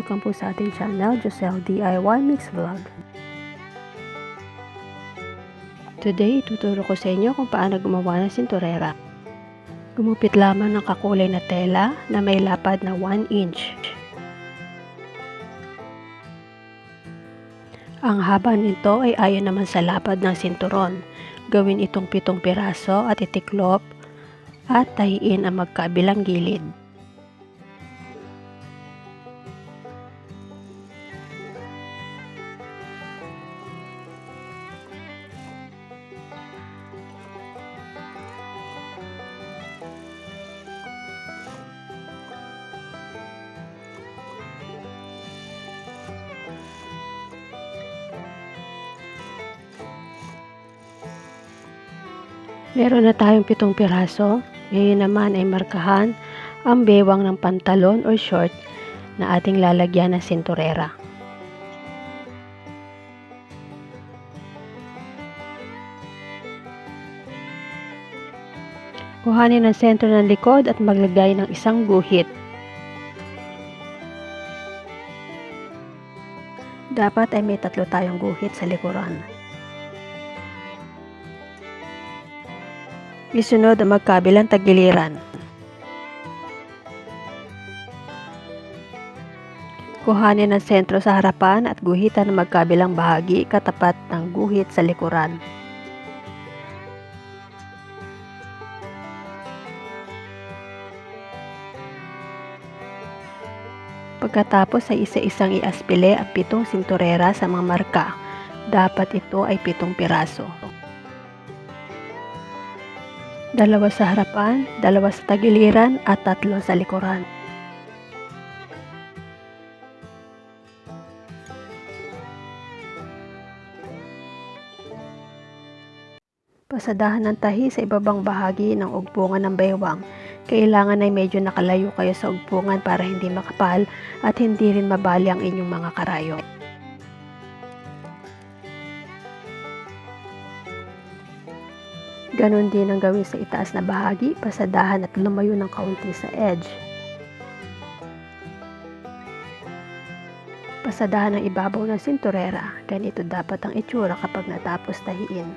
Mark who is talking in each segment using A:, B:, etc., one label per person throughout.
A: Welcome po sa ating channel, Joselle DIY Mix Vlog. Today, tuturo ko sa inyo kung paano gumawa ng sinturera. Gumupit lamang ng kakulay na tela na may lapad na 1 inch. Ang haba nito ay ayon naman sa lapad ng sinturon. Gawin itong pitong piraso at itiklop at tahiin ang magkabilang gilid. Meron na tayong pitong piraso. Ngayon naman ay markahan ang bewang ng pantalon o short na ating lalagyan ng sinturera. Kuhanin ang sentro ng likod at maglagay ng isang guhit. Dapat ay may tatlo tayong guhit sa likuran. Isunod ang magkabilang tagiliran. Kuhanin ang sentro sa harapan at guhitan ng magkabilang bahagi katapat ng guhit sa likuran. Pagkatapos ay isa-isang iaspile ang pitong sinturera sa mga marka. Dapat ito ay pitong piraso. Dalawa sa harapan, dalawa sa tagiliran at tatlo sa likuran. Pasadahan ng tahi sa ibabang bahagi ng ugpungan ng baywang. Kailangan ay medyo nakalayo kayo sa ugpungan para hindi makapal at hindi rin mabali ang inyong mga karayo. Ganon din ang gawin sa itaas na bahagi, pasadahan at lumayo ng kaunti sa edge. Pasadahan ang ibabaw ng sinturera, ganito dapat ang itsura kapag natapos tahiin.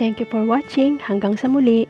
A: Thank you for watching, hanggang sa muli!